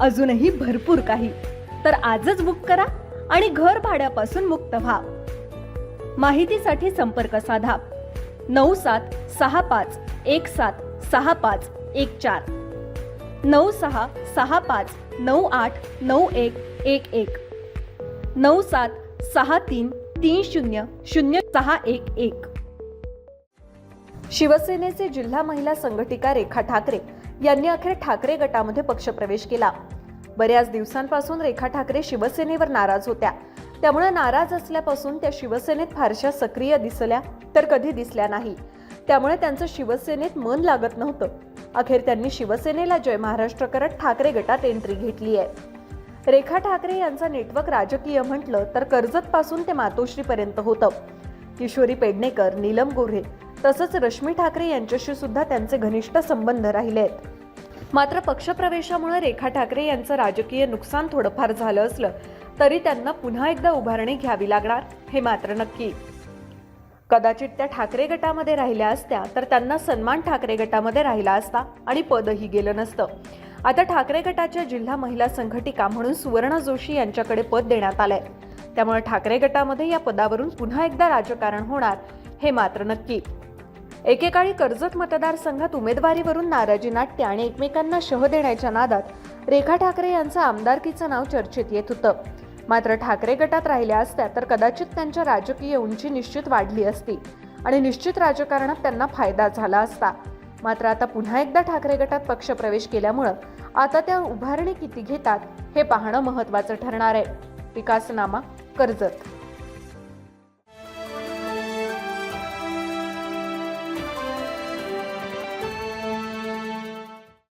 अजूनही भरपूर काही. तर आजच बुक करा आणि घर भाड्यापासून मुक्त व्हा. माहितीसाठी संपर्क साधा. नऊ सात सहा पाच एक सात सहा पाच एक चार. नऊ सहा सहा पाच नऊ आठ नऊ एक एक एक. नऊ सात सहा तीन तीन शून्य शून्य सहा एक एक. शिवसेनेचे जिल्हा महिला संघटिका रेखा ठाकरे यांनी अखेर ठाकरे गटामध्ये पक्षप्रवेश केला. बऱ्याच दिवसांपासून रेखा ठाकरे शिवसेनेवर नाराज होत्या. त्यामुळे नाराज असल्यापासून त्या शिवसेनेत फारशा सक्रिय दिसल्या तर कधी दिसल्या नाही. त्यामुळे त्यांचं शिवसेनेत मन लागत नव्हतं. अखेर त्यांनी शिवसेनेला जय महाराष्ट्र करत ठाकरे गटात एंट्री घेतली आहे. रेखा ठाकरे यांचा नेटवर्क राजकीय म्हटलं तर कर्जतपासून ते मातोश्रीपर्यंत होतं. किशोरी पेडणेकर नीलम गोऱ्हे तसंच रश्मी ठाकरे यांच्याशी सुद्धा त्यांचे घनिष्ठ संबंध राहिले आहेत. मात्र पक्षप्रवेशामुळे रेखा ठाकरे यांचं राजकीय नुकसान थोडंफार झालं असलं तरी त्यांना पुन्हा एकदा उभारणी घ्यावी लागणार हे मात्र नक्की. कदाचित त्या ठाकरे गटामध्ये राहिल्या असत्या तर त्यांना सन्मान ठाकरे गटामध्ये राहिला असता आणि पदही गेलं नसतं. आता ठाकरे गटाच्या जिल्हा महिला संघटिका म्हणून सुवर्ण जोशी यांच्याकडे पद देण्यात आलंय. त्यामुळे ठाकरे गटामध्ये या पदावरून पुन्हा एकदा राजकारण होणार हे मात्र नक्की. एकेकाळी कर्जत मतदारसंघात उमेदवारीवरून नाराजी नाट्य आणि एकमेकांना शह देण्याच्या नादात रेखा ठाकरे यांचं आमदारकीचं नाव चर्चेत येत होतं. मात्र ठाकरे गटात राहिल्या असत्या तर कदाचित त्यांच्या राजकीय उंची निश्चित वाढली असती आणि निश्चित राजकारणात त्यांना फायदा झाला असता. मात्र आता पुन्हा एकदा ठाकरे गटात पक्षप्रवेश केल्यामुळं आता त्या उभारणी किती घेतात हे पाहणं महत्त्वाचं ठरणार आहे. विकासनामा कर्जत.